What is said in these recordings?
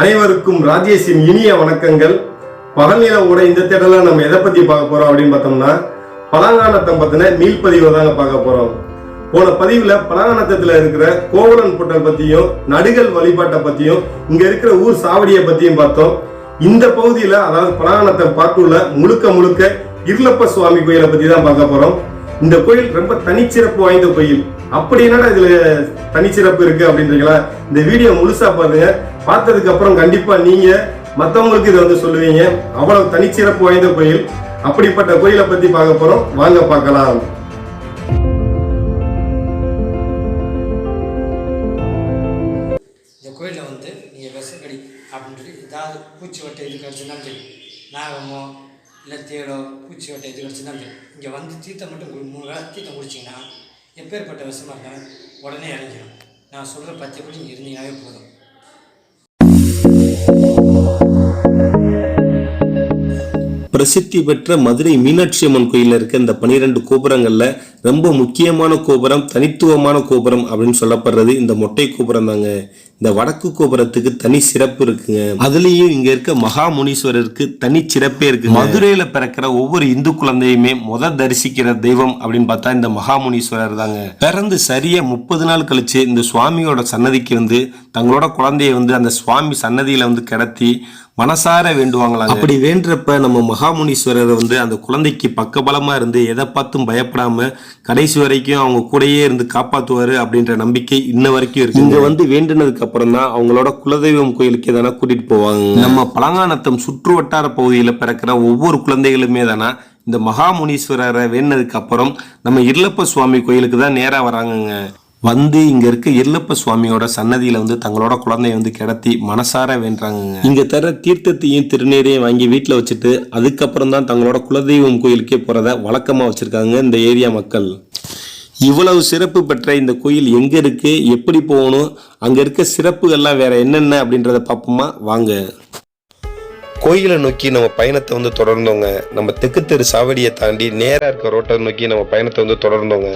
அனைவருக்கும் ராஜேஷின் இனிய வணக்கங்கள். பகல் நில இந்த தேடல நம்ம எதை பத்தி பார்க்க போறோம் அப்படின்னு பார்த்தோம்னா பலாங்கானத்தம் பத்தின மீள்பதிவை தாங்க பார்க்க போறோம். போன பதிவுல பலாங்கானத்தத்துல இருக்கிற கோவலன் புட்டல் பத்தியும் நடுகள் வழிபாட்டை பத்தியும் இங்க இருக்கிற ஊர் சாவடியை பத்தியும் பார்த்தோம். இந்த பகுதியில அதாவது பலாங்கானத்தம் பார்த்துள்ள முழுக்க முழுக்க இருளப்ப சுவாமி கோயிலை பத்தி தான் பார்க்க போறோம். இந்த கோயில் ரொம்ப தனிச்சிறப்பு வாய்ந்த கோயில். அப்படி என்னடா இதுல தனிச்சிறப்பு இருக்கு அப்படின்றீங்களா? இந்த வீடியோ முழுசா பாருங்க. பார்த்ததுக்கு அப்புறம் கண்டிப்பா நீங்க மத்தவங்களுக்கு இதை வந்து சொல்லுவீங்க. அவ்வளவு தனிச்சிறப்பு வாய்ந்த கோயில். அப்படிப்பட்ட கோயிலை பத்தி பார்க்க போறோம். வாங்க பார்க்கலாம். இந்த கோயிலில் வந்து நீங்கள் விசக்கடி அப்படின்னு சொல்லி ஏதாவது பூச்சி வட்டை எது கிடச்சுனாலும் சரி நாகமோ இல்லை தேடோ சிவட்டை வட்டை எது கிடச்சுனாலும் இங்கே வந்து தீர்த்தம் மட்டும் மூணு வேளை தீர்த்தம் குடிச்சிங்கன்னா எப்பேற்பட்ட விஷமாக இருந்தாலும் உடனே இறங்கிடும் நான் சொல்கிற பச்சைப்படி இங்கே இருந்தீங்கன்னாவே போதும். பிரசித்தி பெற்ற மதுரை மீனாட்சி அம்மன் கோயிலில் இருக்க இந்த பனிரெண்டு கோபுரங்களில் ரொம்ப முக்கியமான கோபுரம் தனித்துவமான கோபுரம் அப்படின்னு சொல்லப்படுறது இந்த மொட்டை கோபுரம் தாங்க இந்த வடக்கு கோபுரத்துக்கு தனி சிறப்பு இருக்குங்க. அதுலயும் இங்க இருக்க மகா முனீஸ்வரருக்கு தனி சிறப்பே இருக்கு மதுரையில பிறக்கிற ஒவ்வொரு இந்து குழந்தையுமே முத தரிசிக்கிற தெய்வம் அப்படின்னு பார்த்தா இந்த மகா முனீஸ்வரர் தாங்க. பிறந்து சரியா முப்பது நாள் கழிச்சு இந்த சுவாமியோட சன்னதிக்கு வந்து தங்களோட குழந்தைய வந்து அந்த சுவாமி சன்னதியில வந்து கிடத்தி மனசார வேண்டுவாங்களாங்க. அப்படி வேண்டுறப்ப நம்ம மகாமுனீஸ்வரர் வந்து அந்த குழந்தைக்கு பக்கபலமா இருந்து எதை பார்த்தும் பயப்படாம கடைசி வரைக்கும் அவங்க கூடயே இருந்து காப்பாத்துவாரு அப்படின்ற நம்பிக்கை இன்ன வரைக்கும் இருக்கு இங்க வந்து வேண்டுனதுக்கு அப்புறம் தான் அவங்களோட குலதெய்வம் கோயிலுக்கு எதனா கூட்டிட்டு போவாங்க நம்ம பழங்கானத்தம் சுற்று வட்டார பகுதியில பிறக்கிற ஒவ்வொரு குழந்தைகளுமே தானா இந்த மகாமுனீஸ்வரரை வேண்டினதுக்கு அப்புறம் நம்ம இருளப்ப சுவாமி கோயிலுக்கு தான் நேரா வராங்கங்க. வந்து இங்க இருக்க இருளப்ப சுவாமியோட சன்னதியில வந்து தங்களோட குழந்தைய வந்து கிடத்தி மனசார வேண்டாங்க இங்க தர தீர்த்தத்தையும் திருநீரையும் வாங்கி வீட்டுல வச்சுட்டு அதுக்கப்புறம் தான் தங்களோட குலதெய்வம் கோயிலுக்கே போறத வழக்கமா வச்சிருக்காங்க இந்த ஏரியா மக்கள். இவ்வளவு சிறப்பு பெற்ற இந்த கோயில் எங்க இருக்கு எப்படி போகணும் அங்க இருக்க சிறப்புகள்லாம் வேற என்னென்ன அப்படின்றத பார்ப்போமா? வாங்க. கோயிலை நோக்கி நம்ம பயணத்தை வந்து தொடர்ந்தோங்க. நம்ம தெற்கு தெரு சாவடியை தாண்டி நேரா இருக்க ரோட்டை நோக்கி நம்ம பயணத்தை வந்து தொடர்ந்தோங்க.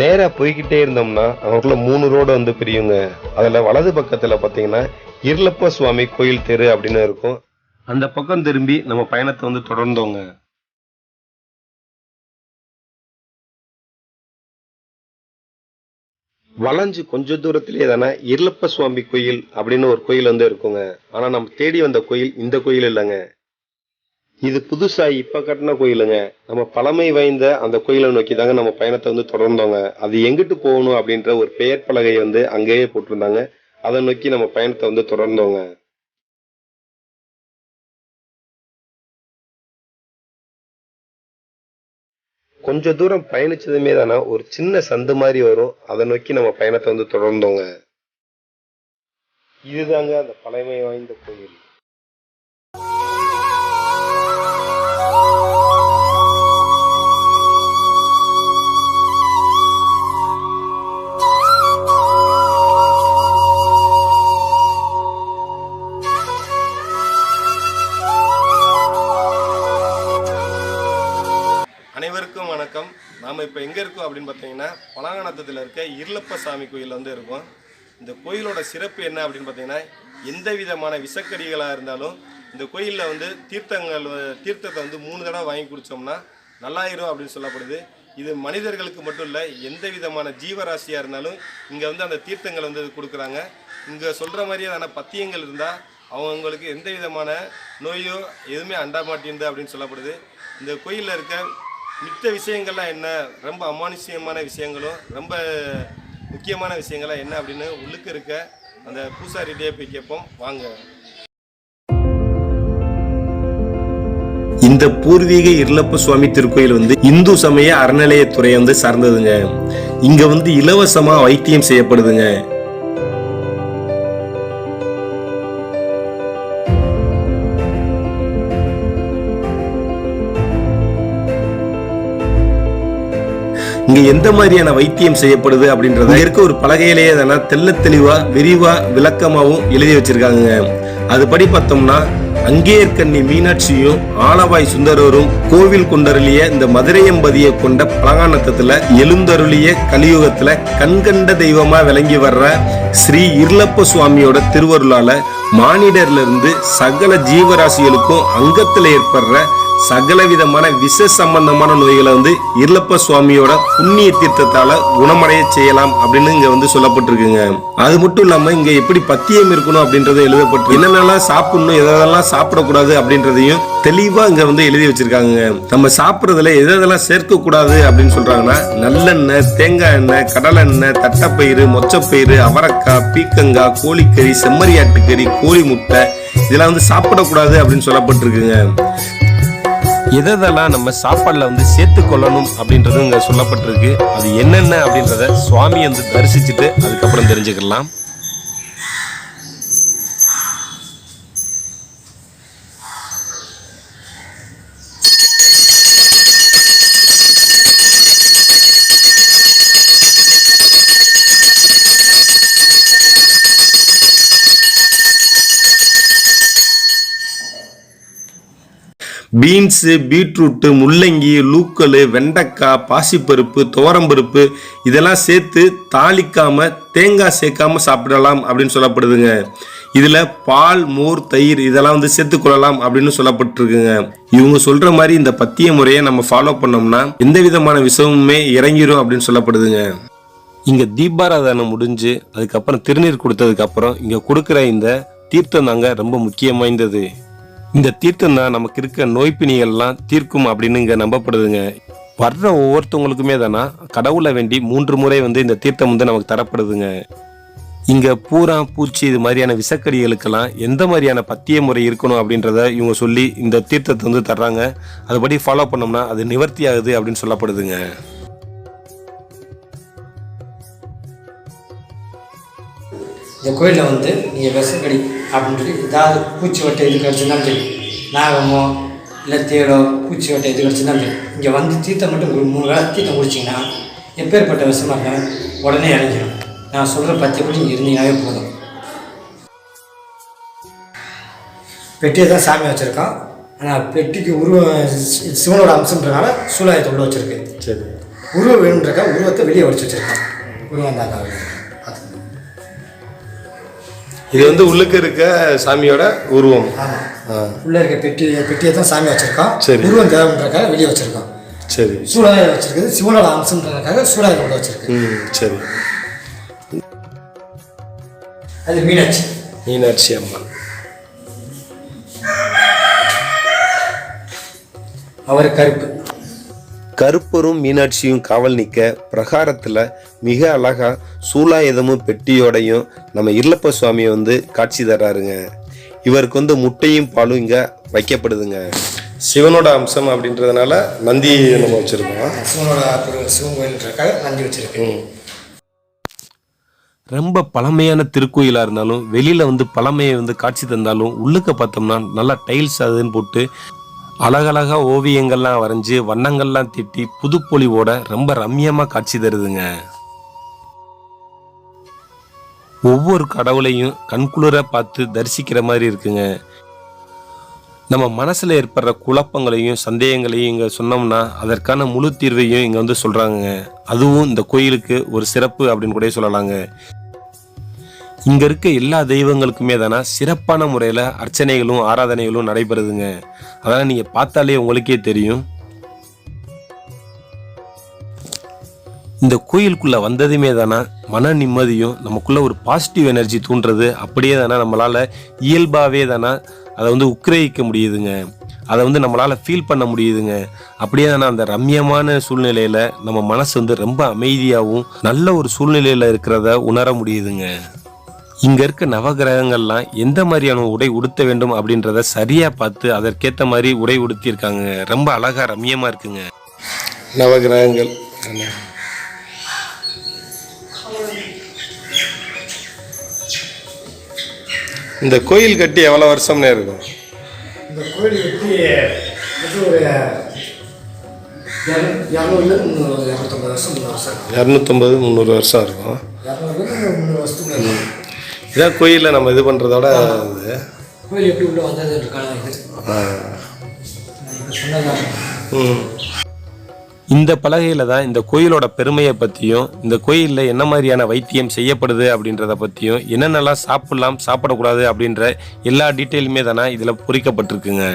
நேரா போய்கிட்டே இருந்தோம்னா அவங்களுக்குள்ள மூணு ரோடு வந்து பிரியுங்க. அதுல வலது பக்கத்துல பாத்தீங்கன்னா இருளப்ப சுவாமி கோயில் தெரு அப்படின்னு இருக்கும். அந்த பக்கம் திரும்பி நம்ம பயணத்தை வந்து தொடர்ந்தோங்க. வளைஞ்சு கொஞ்ச தூரத்திலேயே தானே இருளப்ப சுவாமி கோயில் அப்படின்னு ஒரு கோயில் வந்து இருக்குங்க. ஆனால் நம்ம தேடி வந்த கோயில் இந்த கோயில் இல்லைங்க. இது புதுசா இப்ப கட்டின கோயிலுங்க. நம்ம பழமை வாய்ந்த அந்த கோயிலை நோக்கி தாங்க நம்ம பயணத்தை வந்து தொடர்ந்தோங்க. அது எங்கிட்டு போகணும் அப்படின்ற ஒரு பெயர் பலகை வந்து அங்கேயே போட்டிருந்தாங்க. அதை நோக்கி நம்ம பயணத்தை வந்து தொடர்ந்தோங்க. கொஞ்ச தூரம் பயணிச்சதுமே தானே ஒரு சின்ன சந்து மாதிரி வரும். அதை நோக்கி நம்ம பயணத்தை வந்து தொடர்ந்தோங்க. இதுதாங்க அந்த பழமை வாய்ந்த கோயில். அனைவருக்கும் வணக்கம். நாம் இப்போ எங்கே இருக்கோம் அப்படின்னு பார்த்தீங்கன்னா பலாங்கணத்தத்தில் இருக்க இருளப்ப சாமி கோயில் வந்து இருக்கோம். இந்த கோயிலோட சிறப்பு என்ன அப்படின்னு பார்த்தீங்கன்னா எந்த விதமான விஷக்கடிகளாக இருந்தாலும் இந்த கோயிலில் வந்து தீர்த்தங்கள் தீர்த்தத்தை வந்து மூணு தடவை வாங்கி குடித்தோம்னா நல்லாயிரும் அப்படின்னு சொல்லப்படுது. இது மனிதர்களுக்கு மட்டும் இல்லை எந்த விதமான ஜீவராசியாக இருந்தாலும் இங்கே வந்து அந்த தீர்த்தங்கள் வந்து கொடுக்குறாங்க. இங்கே சொல்கிற மாதிரியான பத்தியங்கள் இருந்தால் அவங்களுக்கு எந்த விதமான நோயோ எதுவுமே அண்டா அப்படின்னு சொல்லப்படுது. இந்த கோயிலில் இருக்க மித்த விஷயங்கள்லாம் என்ன? ரொம்ப அமானுஷ்யமான விஷயங்களும் ரொம்ப முக்கியமான விஷயங்கள்லாம் என்ன அப்படின்னு உள்ளுக்கு இருக்க அந்த பூசாரிகிட்டே போய் கேட்போம். வாங்க. இந்த பூர்வீக இருளப்ப சுவாமி திருக்கோயில் வந்து இந்து சமய அறநிலையத்துறை வந்து சார்ந்ததுங்க. இங்க வந்து இலவசமா வைத்தியம் செய்யப்படுதுங்க. இங்க எந்த மாதிரியான வைத்தியம் செய்யப்படுது அப்படின்றத இருக்க ஒரு பலகையிலேயே தானே தெல்ல தெளிவா விரிவா விளக்கமாகவும் எழுதி வச்சிருக்காங்க அதுபடி பார்த்தோம்னா அங்கேயர்கண்ணி மீனாட்சியும் ஆலவாய் சுந்தரரும் கோவில் கொண்டருளிய இந்த மதுரையம்பதியை கொண்ட பலகானத்தத்துல எழுந்தருளிய கலியுகத்துல கண்கண்ட தெய்வமா விளங்கி வர்ற ஸ்ரீ இருளப்ப சுவாமியோட திருவருளால மானிடர்ல இருந்து சகல ஜீவராசிகளுக்கும் அங்கத்துல ஏற்படுற சகல விதமான விஷ சம்பந்தமான நோய்களை வந்து இருளப்ப சுவாமியோட புண்ணிய தீர்த்தத்தால குணமடைய செய்யலாம் அப்படின்னு இங்க வந்து சொல்லப்பட்டிருக்குங்க. அது மட்டும் இல்லாம இங்க எப்படி பத்தியம் இருக்கணும் அப்படின்றது எழுதப்பட்டு என்னென்னலாம் சாப்பிடணும் எதெல்லாம் சாப்பிடக்கூடாது அப்படின்றதையும் தெளிவா இங்க வந்து எழுதி வச்சிருக்காங்க நம்ம சாப்பிட்றதுல எதெல்லாம் சேர்க்க கூடாது அப்படின்னு சொல்றாங்கன்னா நல்லெண்ணெய் தேங்காய் எண்ணெய் கடலெண்ணெய் தட்டைப்பயிறு மொச்சப்பயிறு அவரக்காய் பீக்கங்காய் கோழிக்கறி செம்மறியாட்டுக்கறி கோழி முட்டை இதெல்லாம் வந்து சாப்பிடக்கூடாது அப்படின்னு சொல்லப்பட்டிருக்குங்க. எதெல்லாம் நம்ம சாப்பாடுல வந்து சேர்த்து கொள்ளணும் அப்படின்றது இங்க சொல்லப்பட்டிருக்கு. அது என்னென்ன அப்படின்றத சுவாமி வந்து தரிசிச்சுட்டு அதுக்கப்புறம் தெரிஞ்சுக்கலாம். பீன்ஸு பீட்ரூட்டு முள்ளங்கி லூக்கல் வெண்டைக்காய் பாசிப்பருப்பு துவரம்பருப்பு இதெல்லாம் சேர்த்து தாளிக்காமல் தேங்காய் சேர்க்காம சாப்பிடலாம் அப்படின்னு சொல்லப்படுதுங்க. இதில் பால் மோர் தயிர் இதெல்லாம் வந்து சேர்த்துக்கொள்ளலாம் அப்படின்னு சொல்லப்பட்டிருக்குங்க. இவங்க சொல்கிற மாதிரி இந்த பத்திய முறையை நம்ம ஃபாலோ பண்ணோம்னா எந்த விதமான விஷமுமே இறங்கிடும் அப்படின்னு சொல்லப்படுதுங்க. இங்கே தீபாராதனை முடிஞ்சு அதுக்கப்புறம் திருநீர் கொடுத்ததுக்கப்புறம் இங்கே கொடுக்குற இந்த தீர்த்தம் தாங்க ரொம்ப முக்கியம் வாய்ந்தது. இந்த தீர்த்தம் தான் நமக்கு இருக்க நோய்பிணிகள்லாம் தீர்க்கும் அப்படின்னு இங்க நம்பப்படுதுங்க. வர்ற ஒவ்வொருத்தவங்களுக்குமே தானா கடவுளை வேண்டி மூன்று முறை வந்து இந்த தீர்த்தம் வந்து நமக்கு தரப்படுதுங்க. இங்க பூரா பூச்சி இது மாதிரியான விசக்கடிகளுக்கெல்லாம் எந்த மாதிரியான பத்திய முறை இருக்கணும் அப்படின்றத இவங்க சொல்லி இந்த தீர்த்தத்தை வந்து தர்றாங்க. அதுபடி ஃபாலோ பண்ணோம்னா அது நிவர்த்தி ஆகுது அப்படின்னு சொல்லப்படுதுங்க. இந்த கோயிலில் வந்து நீங்கள் விஷக்கடி அப்படின்னு சொல்லி ஏதாவது பூச்சி வட்டை இது கிடச்சிருந்தாலும் சரி நாகமோ இல்லை தேடோ பூச்சி வட்டை இது கிடச்சிருந்தாலும் சரி இங்கே வந்து தீர்த்தம் மட்டும் ஒரு மூணு வேளை தீர்த்தம் குடிச்சிங்கன்னா எப்பேற்பட்ட விஷமாக இருந்தாலும் உடனே இறங்கிடும் நான் சொல்கிற பத்தியப்படி இங்கே இருந்தீங்கன்னாவே போதும். பெட்டியை தான் சாமி வச்சுருக்கோம் ஆனால் பெட்டிக்கு உருவம் சி- சிவனோட அம்சம்ன்றனால சூலாயத்தை உள்ள வச்சுருக்கு. சரி. உருவம் வேணுன்றக்கா உருவத்தை வெளியே வடிச்சு வச்சுருக்கோம் உருவம் பார்த்துக்கோங்க இது வந்து உள்ளுக்கு இருக்க சாமியோட உருவம். உள்ள இருக்க பெட்டி பெட்டியை தான் சாமி வச்சிருக்கோம் சரி. உருவம் தேவைன்றக்காக வெளியே வச்சிருக்கோம் சரி. சூழாயில் வச்சிருக்குது. சிவனோட அம்சம்ன்றதுக்காக சூழாயில் உள்ள வச்சிருக்கு. சரி. அது மீனாட்சி. மீனாட்சி அம்மன். அவர் கருப்பு. கருப்பரும் மீனாட்சியும் காவல் நிற்க பிரகாரத்தில் மிக அழகா சூலாயுதமும் பெட்டியோடையும் நம்ம இருளப்ப சுவாமியை வந்து காட்சி தர்றாருங்க. இவருக்கு வந்து முட்டையும் பாலும் இங்கே வைக்கப்படுதுங்க. சிவனோட அம்சம் அப்படின்றதுனால நந்தி நம்ம வச்சிருக்கோம். சிவனோட சிவன் நந்தி வச்சிருக்கு. ரொம்ப பழமையான திருக்கோயிலாக இருந்தாலும் வெளியில் வந்து பழமையை வந்து காட்சி தந்தாலும் உள்ளுக்க பார்த்தோம்னா நல்லா டைல்ஸ் அதுன்னு போட்டு அழகழகா ஓவியங்கள்லாம் வரைஞ்சி வண்ணங்கள்லாம் திட்டி புதுப்பொலிவோட ரொம்ப ரம்மியமாக காட்சி தருதுங்க. ஒவ்வொரு கடவுளையும் கண்குளிர பார்த்து தரிசிக்கிற மாதிரி இருக்குங்க. நம்ம மனசில் ஏற்படுற குழப்பங்களையும் சந்தேகங்களையும் இங்கே சொன்னோம்னா அதற்கான முழு தீர்வையும் இங்கே வந்து சொல்கிறாங்க அதுவும் இந்த கோயிலுக்கு ஒரு சிறப்பு அப்படின்னு கூட சொல்லலாங்க. இங்க இருக்க எல்லா தெய்வங்களுக்குமே தானே சிறப்பான முறையில் அர்ச்சனைகளும் ஆராதனைகளும் நடைபெறுதுங்க. அதெல்லாம் நீங்க பார்த்தாலே உங்களுக்கே தெரியும். இந்த கோயிலுக்குள்ள வந்ததுமே தானே மன நிம்மதியும் நமக்குள்ள ஒரு பாசிட்டிவ் எனர்ஜி தூண்டுறது அப்படியே தானே நம்மளால இயல்பாவே தானே அதை வந்து உக்கிரகிக்க முடியுதுங்க. அதை வந்து நம்மளால் ஃபீல் பண்ண முடியுதுங்க. அப்படியே தானே அந்த ரம்யமான சூழ்நிலையில் நம்ம மனசு வந்து ரொம்ப அமைதியாகவும் நல்ல ஒரு சூழ்நிலையில் இருக்கிறத உணர முடியுதுங்க. இங்க இருக்க நவகிரகங்கள்லாம் எந்த மாதிரியான உடை உடுத்த வேண்டும் அப்படின்றத சரியா பார்த்து அதற்கேத்த மாதிரி உடை உடுத்தியிருக்காங்க. ரொம்ப அழகா ரம்யமா இருக்குங்க. நவகிரகங்கள். இந்த கோயில் கட்டி எவ்வளோ வருஷம்னே இருக்கும்? இந்த கோயில் கட்டி இது ஒரு இரநூறுலேருந்து முந்நூறு இரநூத்தம்பது வருஷம் முந்நூறு வருஷம். இருக்கும். இரநூத்தம்பது முந்நூறு வருஷம் இருக்கும். இதான் கோயிலில் நம்ம இது பண்ணுறதோட இது. கோயில் எப்படி உள்ளே சொன்னதான் ம். இந்த பலகையில் தான் இந்த கோயிலோட பெருமையை பற்றியும் இந்த கோயிலில் என்ன மாதிரியான வைத்தியம் செய்யப்படுது அப்படின்றத பற்றியும் என்னென்னலாம் சாப்பிடலாம் சாப்பிடக்கூடாது அப்படின்ற எல்லா டீட்டெயிலுமே தானே இதில் பொறிக்கப்பட்டிருக்குங்க.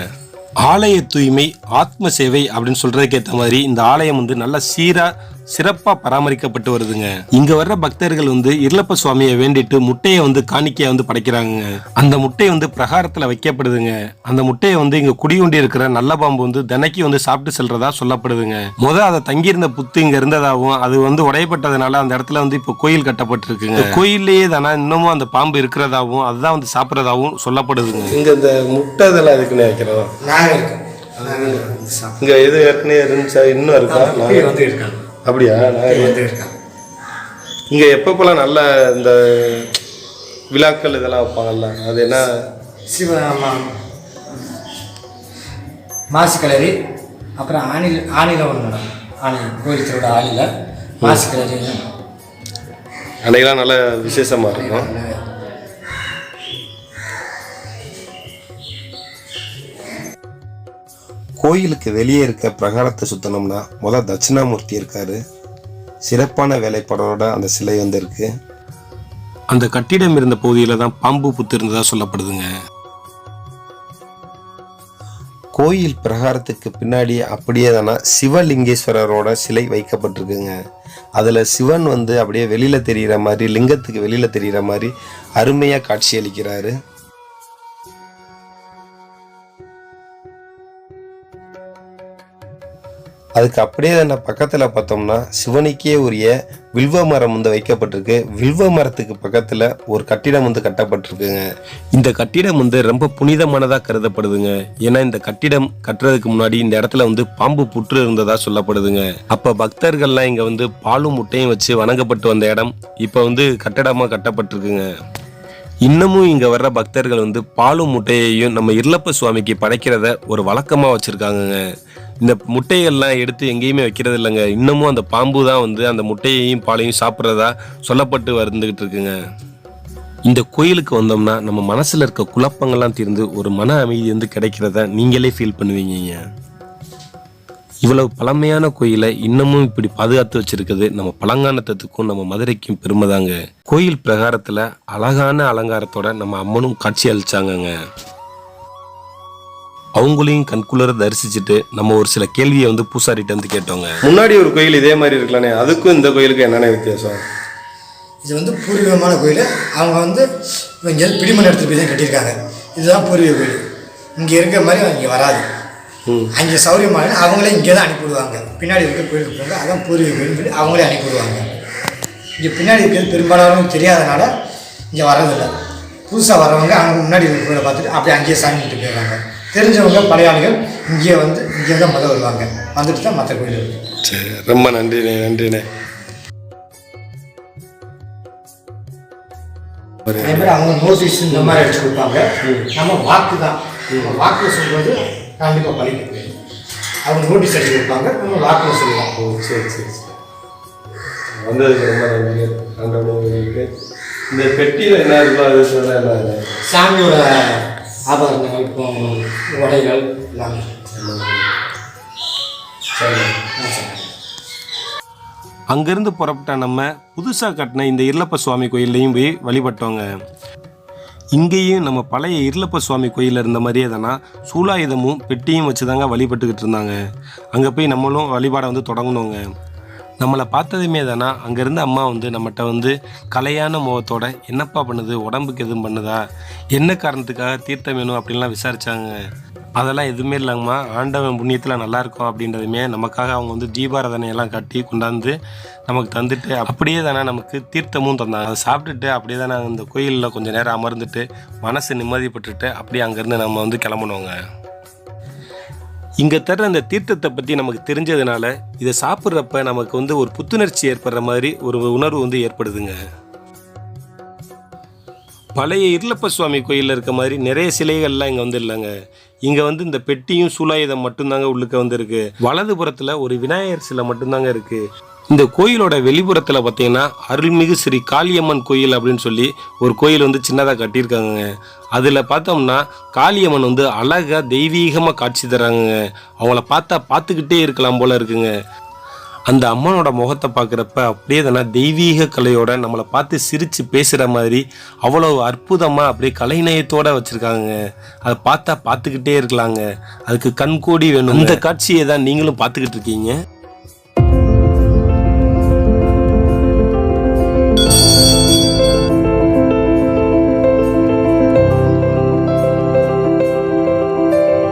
ஆலய தூய்மை ஆத்ம சேவை அப்படின்னு சொல்றதுக்கு ஏற்ற மாதிரி இந்த ஆலயம் வந்து நல்ல சீரா சிறப்பா பராமரிக்கப்பட்டு வருதுங்க. இங்க வர்ற பக்தர்கள் வந்து இருளப்ப சுவாமியை வேண்டிட்டு முட்டையை வந்து காணிக்கையா வந்து படைக்கிறாங்க அந்த முட்டை வந்து பிரகாரத்துல வைக்கப்படுதுங்க. அந்த முட்டையை வந்து இங்க குடியுண்டி இருக்கிற நல்ல பாம்பு வந்து தினைக்கு வந்து சாப்பிட்டு செல்றதா சொல்லப்படுதுங்க. முத அதை தங்கியிருந்த புத்து இங்க இருந்ததாகவும் அது வந்து உடையப்பட்டதுனால அந்த இடத்துல வந்து இப்போ கோயில் கட்டப்பட்டிருக்குங்க. கோயிலேயே தானே இன்னமும் அந்த பாம்பு இருக்கிறதாவும் அதுதான் வந்து சாப்பிட்றதாவும் சொல்லப்படுதுங்க. இங்கே இந்த முட்டை இதெல்லாம் எதுக்குன்னு வைக்கிறோம்? நாகம் இருக்கு நாகம் வந்து சாப்பிட்டு இங்கே எது ஏற்கனவே இருந்துச்சா? இன்னும் இருக்கா? வந்து இருக்காங்க அப்படியா? இங்கே எப்பப்பெல்லாம் நல்ல இந்த விழாக்கள் இதெல்லாம் வைப்பாங்கல்ல? அது என்ன? மாசி கலரி அப்புறம் ஆணில் ஆணில ஒன்று நடக்கும் ஆணி கோயில் திருவிழா ஆணில மாசி கலரி அன்னைக்கெல்லாம் நல்ல விசேஷமாக இருக்கும். கோயிலுக்கு வெளியே இருக்க பிரகாரத்தை சுற்றணும்னா முதல் தட்சிணாமூர்த்தி இருக்காரு. சிறப்பான வேலைப்பாடோட அந்த சிலை வந்து இருக்கு. அந்த கட்டிடம் இருந்த பகுதியில தான் பாம்பு புத்து இருந்ததா சொல்லப்படுதுங்க. கோயில் பிரகாரத்துக்கு பின்னாடி அப்படியே தானே சிவலிங்கேஸ்வரரோட சிலை வைக்கப்பட்டிருக்குங்க. அதில் சிவன் வந்து அப்படியே வெளியில் தெரிகிற மாதிரி லிங்கத்துக்கு வெளியில் தெரிகிற மாதிரி அருமையாக காட்சியளிக்கிறாரு. அதுக்கு அப்படியே தானே பக்கத்தில் பார்த்தோம்னா சிவனுக்கே உரிய வில்வ மரம் வந்து வைக்கப்பட்டிருக்கு. வில்வ மரத்துக்கு பக்கத்தில் ஒரு கட்டிடம் வந்து கட்டப்பட்டிருக்குங்க. இந்த கட்டிடம் வந்து ரொம்ப புனிதமானதாக கருதப்படுதுங்க. ஏன்னா இந்த கட்டிடம் கட்டுறதுக்கு முன்னாடி இந்த இடத்துல வந்து பாம்பு புற்று இருந்ததா சொல்லப்படுதுங்க. அப்போ பக்தர்கள்லாம் இங்கே வந்து பாலும் முட்டையும் வச்சு வணங்கப்பட்டு வந்த இடம் இப்போ வந்து கட்டடமாக கட்டப்பட்டிருக்குங்க. இன்னமும் இங்கே வர்ற பக்தர்கள் வந்து பாலும் முட்டையையும் நம்ம இருளப்ப சுவாமிக்கு படைக்கிறத ஒரு வழக்கமாக வச்சுருக்காங்கங்க. இந்த முட்டைகள்லாம் எடுத்து எங்கேயுமே வைக்கிறது இல்லைங்க. இன்னமும் அந்த பாம்பு தான் வந்து அந்த முட்டையையும் பாலையும் சாப்பிட்றதா சொல்லப்பட்டு வந்துக்கிட்டு இருக்குங்க. இந்த கோயிலுக்கு வந்தோம்னா நம்ம மனசில் இருக்க குழப்பங்கள்லாம் தீர்ந்து ஒரு மன அமைதி வந்து கிடைக்கிறத நீங்களே ஃபீல் பண்ணுவீங்க இவ்வளவு பழமையான கோயிலை இன்னமும் இப்படி பாதுகாத்து வச்சிருக்கிறது நம்ம பழங்கானத்தத்துக்கும் நம்ம மதுரைக்கும் பெருமைதாங்க கோயில் பிரகாரத்தில் அழகான அலங்காரத்தோட நம்ம அம்மனும் காட்சி அளிச்சாங்கங்க. அவங்களையும் கண்குளிர தரிசிச்சுட்டு நம்ம ஒரு சில கேள்வியை வந்து பூசாரிட்ட வந்து கேட்டோங்க. முன்னாடி ஒரு கோயில் இதே மாதிரி இருக்கலானே அதுக்கும் இந்த கோயிலுக்கும் என்னென்ன வித்தியாசம்? இது வந்து பூர்வீகமான கோயில். அவங்க வந்து இங்கே பிடிமண் எடுத்துட்டு போய் தான் கட்டியிருக்காங்க. இதுதான் பூர்வீக கோயில். இங்கே இருக்கிற மாதிரி இங்கே வராது. அங்கே சௌரியமான அவங்களே இங்கே தான் அனுப்பிவிடுவாங்க. பின்னாடி இருக்க கோயிலுக்கு போங்க அதான் பூர்வீக கோயில்னு சொல்லி அவங்களே அனுப்பிவிடுவாங்க. இங்கே பின்னாடி இருக்கிறது பெரும்பாலானவங்க தெரியாதனால இங்கே வர்றதில்ல. புதுசாக வரவங்க அவங்க முன்னாடி இருக்க கோயிலை பார்த்துட்டு அப்படியே அங்கேயே சாமி போயிடுவாங்க தெரிஞ்சவங்க பழையாளிகள் இங்கேயே வந்து இங்கே தான் முதல் வருவாங்க. வந்துட்டு தான் மற்ற கோயில் இருக்கு. சரி ரொம்ப நன்றிண்ணே நன்றிண்ணே. அதே மாதிரி அவங்க நோட்டீஸ் இந்த மாதிரி அடிச்சு கொடுப்பாங்க. நம்ம வாக்கு தான். நம்ம வாக்கில் சொல்வது கண்டிப்பாக பழிக்கும் அவங்க நோட்டீஸ் அடிச்சு கொடுப்பாங்க நம்ம வாக்கில் சொல்லுவோம். ஓ சரி சரி சரி. வந்ததுக்கு ரொம்ப நன்றி ஆண்டவனுக்கு இந்த பெட்டியில் என்ன இருக்கோ அது சொல்ல? சாமியோட ஆபரணங்கள் உடைகள் எல்லாமே. சரி அங்கிருந்து புறப்பட்ட நம்ம புதுசாக கட்டின இந்த இருளப்ப சுவாமி கோயில்லையும் போய் வழிபட்டோங்க. இங்கேயும் நம்ம பழைய இருளப்ப சுவாமி கோயிலில் இருந்த மாதிரியே தானா சூலாயுதமும் பெட்டியும் வச்சு தாங்க வழிபட்டுக்கிட்டு இருந்தாங்க. அங்கே போய் நம்மளும் வழிபாடை வந்து தொடங்கினோங்க. நம்மளை பார்த்ததுமே தானா? அங்கேருந்து அம்மா வந்து நம்மகிட்ட வந்து கலையான முகத்தோட என்னப்பா பண்ணுது? உடம்புக்கு எதுவும் பண்ணுதா? என்ன காரணத்துக்காக தீர்த்தம் வேணும்? அப்படின்லாம் விசாரிச்சாங்க. அதெல்லாம் எதுவுமே இல்லைங்கம்மா. ஆண்டவன் புண்ணியத்தில் நல்லா இருக்கும் அப்படின்றதுமே நமக்காக அவங்க வந்து தீபாராதனையெல்லாம் கட்டி கொண்டாந்து நமக்கு தந்துட்டு அப்படியே தானே நமக்கு தீர்த்தமும் தந்தாங்க. அதை சாப்பிட்டுட்டு அப்படியே தானே அந்த கோயிலில் கொஞ்சம் நேரம் அமர்ந்துட்டு மனசு நிம்மதிப்பட்டுட்டு அப்படியே அங்கேருந்து நம்ம வந்து கிளம்பணுங்க இங்கே தர்ற அந்த தீர்த்தத்தை பற்றி நமக்கு தெரிஞ்சதுனால இதை சாப்பிட்றப்ப நமக்கு வந்து ஒரு புத்துணர்ச்சி ஏற்படுற மாதிரி ஒரு உணர்வு வந்து ஏற்படுதுங்க. பழைய இருளப்ப சுவாமி கோயிலில் இருக்க மாதிரி நிறைய சிலைகள்லாம் இங்கே வந்து இல்லைங்க இங்கே வந்து இந்த பெட்டியும் சூலாயுதம் மட்டும்தாங்க உள்ளுக்க வந்துருக்கு. வலது வலதுபுறத்தில் ஒரு விநாயகர் சிலை மட்டும்தாங்க இருக்குது இந்த கோயிலோட வெளிப்புறத்தில் பார்த்தீங்கன்னா அருள்மிகு ஸ்ரீ காளியம்மன் கோயில் அப்படின்னு சொல்லி ஒரு கோயில் வந்து சின்னதாக கட்டியிருக்காங்க அதில் பார்த்தோம்னா காளியம்மன் வந்து அழகாக தெய்வீகமாக காட்சி தராங்க அவங்கள பார்த்தா பார்த்துக்கிட்டே இருக்கலாம் போல் இருக்குங்க. அந்த அம்மனோட முகத்தை பார்க்குறப்ப அப்படியே தானே தெய்வீக கலையோட நம்மளை பார்த்து சிரித்து பேசுகிற மாதிரி அவ்வளோ அற்புதமாக அப்படியே கலைநயத்தோடு வச்சுருக்காங்க அதை பார்த்தா பார்த்துக்கிட்டே இருக்கலாங்க. அதுக்கு கண்கோடி வேணும் இந்த காட்சியை தான் நீங்களும் பார்த்துக்கிட்டு இருக்கீங்க.